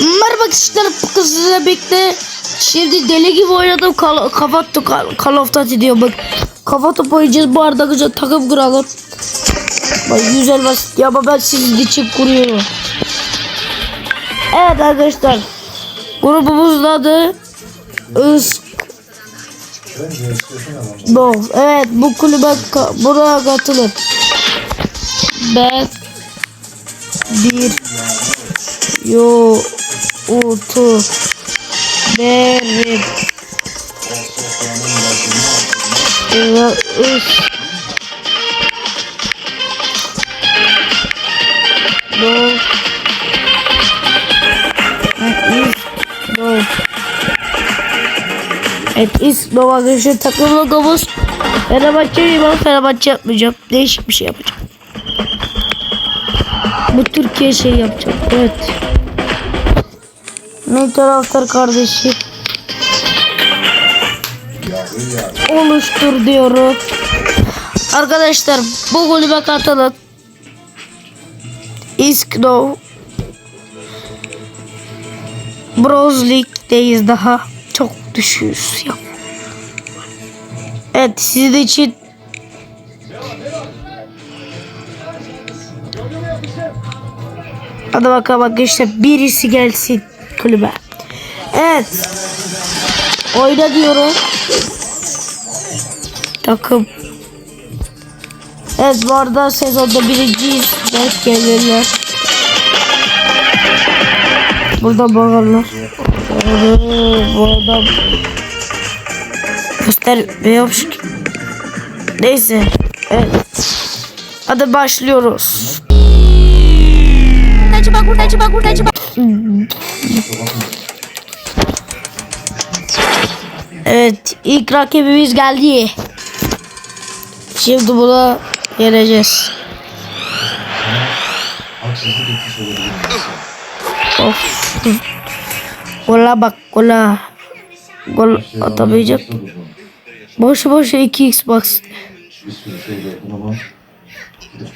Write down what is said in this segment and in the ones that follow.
Merhaba arkadaşlar bu size bekle. Şimdi deli gibi oynadım. Kal kafa Call of Duty diyor bak. Kafa top oynayacağız. Bu arada güzel takım kuralım. Bak güzel basit ya ben sizin için kuruyorum. Evet arkadaşlar. Grubumuzun adı Is No. Evet bu kulübe buraya katılın. Ben bir yo utu. Derim. Ve üç do is do Evet İslam arkadaşlar takım logomuz Fenerbahçe ben Fenerbahçe yapmayacağım. Değişik bir şey yapacağım. Bu Türkiye şey yapacağım. Evet Ne taraftar kardeşim Oluştur diyorum. Arkadaşlar bu kulübe katılın İskno Bronz League'deyiz daha. Çok düşüyoruz ya. Evet sizin için. Hadi bakalım arkadaşlar birisi gelsin kulübe. Evet. Oyna diyorum. Takım. Evet bu arada sezonda birinciyiz. Denk gelirler. Burada bağırlar. Bu adam göstermiyormuş ki. Neyse. Evet. Hadi başlıyoruz. Bak, kurtacı bak, kurtacı bak. Evet. ilk rakibimiz geldi. Şimdi buna yeneceğiz. Of. Gola bak gola. Gol atamayacak. Boşu boşu 2 Xbox.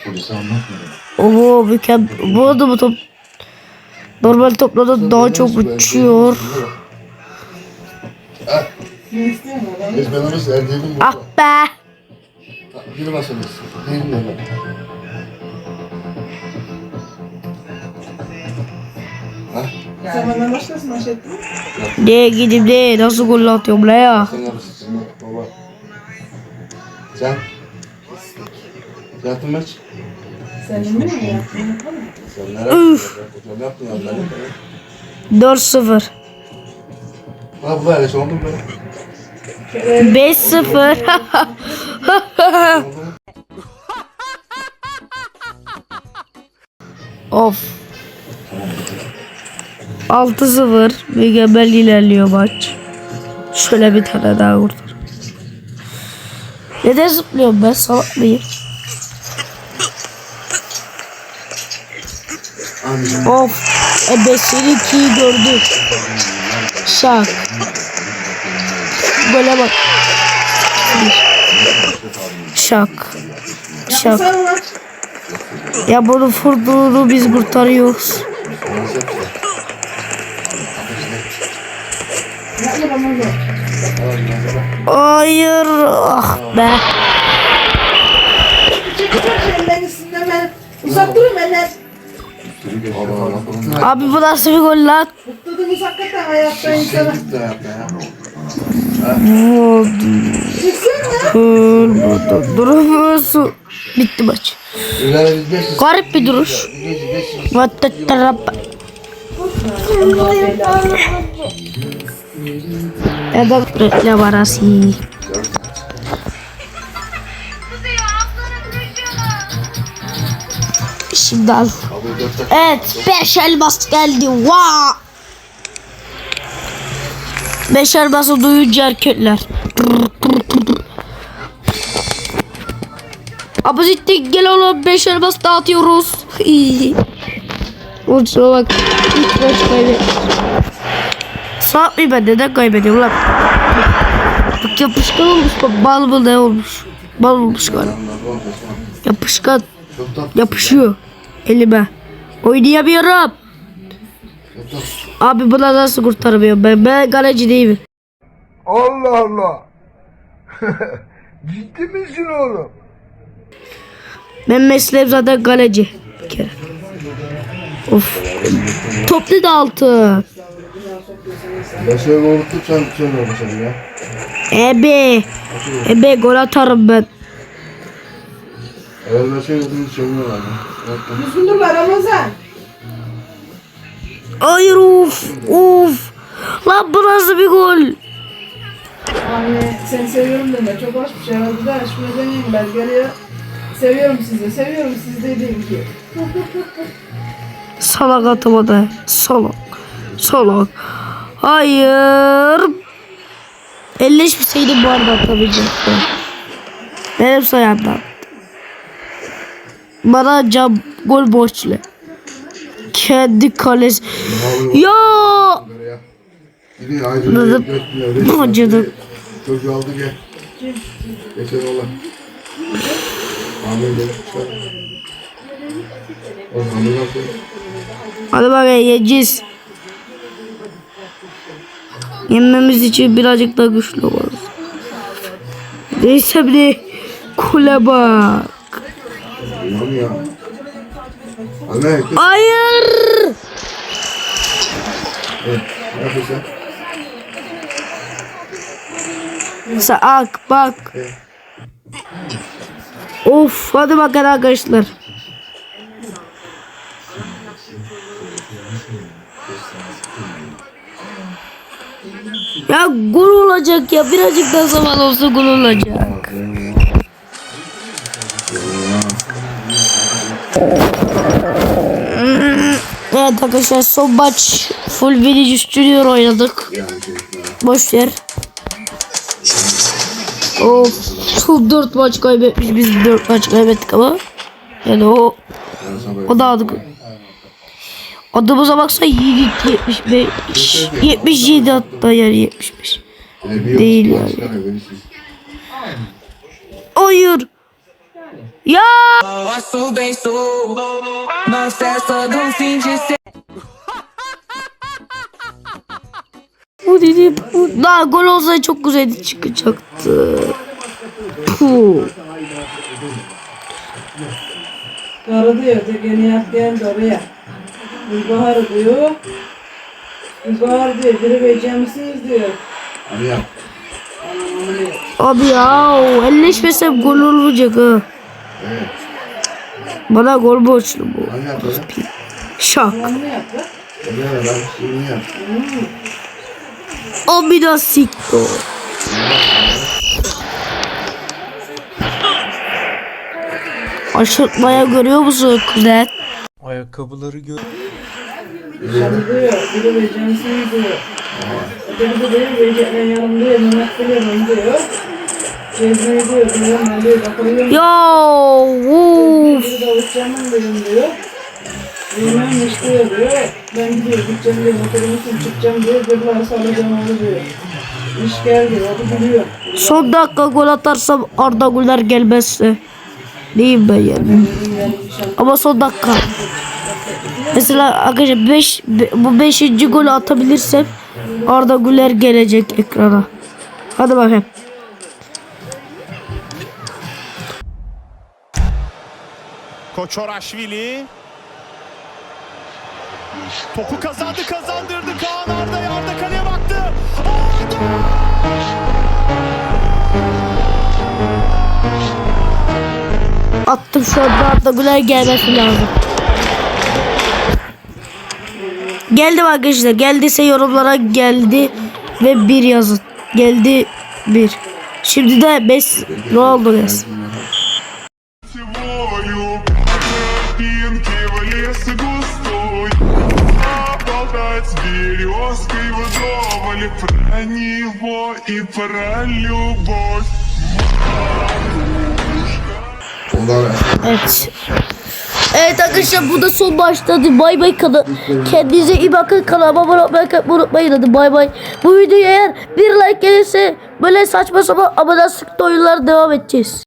bir şey. Oo mükemmel. Bu arada bu top normal toplardan daha çok uçuyor. Bu. Ah be. Ne gidip ne nasıl gol atıyorum la ya. Sen yapmışsın baba. Sen? Mi yaptın? Ben 4-0. Ha bu böyle şey oldu mu? 5-0. of. 6-0. Mükemmel ilerliyor maç. Şöyle bir tane daha kurtar. Neden zıplıyorum ben salak mıyım? Of. Ebesini ki gördük. Şak. Böyle bak. Şak. Şak. Ya bunu fırduğunu biz kurtarıyoruz. Hayır. Ah be. Uzak durun benden. Abi bu nasıl bir gol lan? Tutturdunuz hakikaten hayatta insana. Vurdu. Çıksana. Vurdu. Duramıyorsun. Bitti maç. Garip bir duruş. Beşiz. Vatatarap. Evet, reklam arası. Şimdi al. Evet, beş elmas geldi. Vaa! Beş elması duyunca erkekler. Abuzitti gel oğlum beş elmas dağıtıyoruz. Uçuna bak. İlk maç kaybet. Saat mi ben neden kaybediyorum lan? Bak yapışkan olmuş bak bal mı ne olmuş? Bal olmuş galiba. Yapışkan. Yapışıyor elime. Oynayamıyorum. Abi buna nasıl kurtarmıyorum ben? Ben kaleci değilim. Allah Allah. Ciddi misin oğlum? Ben mesleğim zaten kaleci. Bir kere. Of. Toplu da altı. Seni unuttum sen söyle başarı ya. Ebe. Ebe gol atarım ben. Eğer seni unuttum söylüyorlar. Lan Ramazan. Hayır of. Of. Lan bu nasıl bir gol? Anne seni seviyorum deme. Çok hoş bir şey. Hadi de aşkına deneyim belgeliye. Seviyorum sizi. Seviyorum sizi dediğim ki. Salak atamadı. Salak. Salak. Hayır. Elleşmeseydi bu arada atabilecekti. Benim sayemden. Bana cam gol borçlu. Kendi kalesi. Ya. Dedim. Acıdım. Çocuğu aldı gel. Geçen oğlan. Amin. Hadi bakayım yiyeceğiz. Yenmemiz için birazcık daha güçlü olmalıyız. Neyse bir de kule ya. Anne. Hayır. Sak bak. Of hadi bakın arkadaşlar. Ya gol olacak ya birazcık daha zaman olsa gol olacak. Evet arkadaşlar son maç full Village Studio oynadık. Boş ver. Of son 4 maç kaybetmiş biz 4 maç kaybettik ama. Yani o o da adı. Adımıza baksa Yiğit 75 77 hatta yani 75. Değil yani. Hayır. Ser. bu dedi bu. Daha gol olsaydı çok güzel çıkacaktı. Puh. Karı diyor. Tekeni yap geldi oraya. Gülbahar diyor. Gülbahar diyor. Biri vereceğim misiniz diyor. Hadi yap. Abi ya elleşmesem gol olacak ha. Evet. Bana gol borçlu bu. Şak. Onu yap lan. Hadi yap. Hadi Şunu yap. Abi da sikto. Aşırtmaya görüyor musun kuzen? Ayakkabıları gör. Diyor. Bilmem ne istiyor diyor. Ben gidiyor gideceğim diyor. Motorumu çıkacağım diyor. Gırlar salacağım onu diyor. İş geldi. O da biliyor. Son dakika gol atarsam Arda Güler gelmezse. Neyim ben yani. Ama son dakika. Mesela arkadaşlar 5 bu 5. golü atabilirsem Arda Güler gelecek ekrana. Hadi bakayım. Koçoraşvili Topu kazandı kazandırdı Kaan Arda Arda kaleye baktı Arda Attım şu anda Arda Güler gelmesi lazım. Geldi arkadaşlar. Geldiyse yorumlara geldi ve bir yazın. Geldi bir. Şimdi de 5 ne oldu yaz. вдоволь Про него и про любовь Ondan Evet. Evet arkadaşlar bu da son başladı. Bay bay kana. Kendinize iyi bakın. Kanalıma abone olmayı unutmayın. Hadi bay bay. Bu videoya eğer bir like gelirse böyle saçma sapan ama da sıkı oyunlar devam edeceğiz.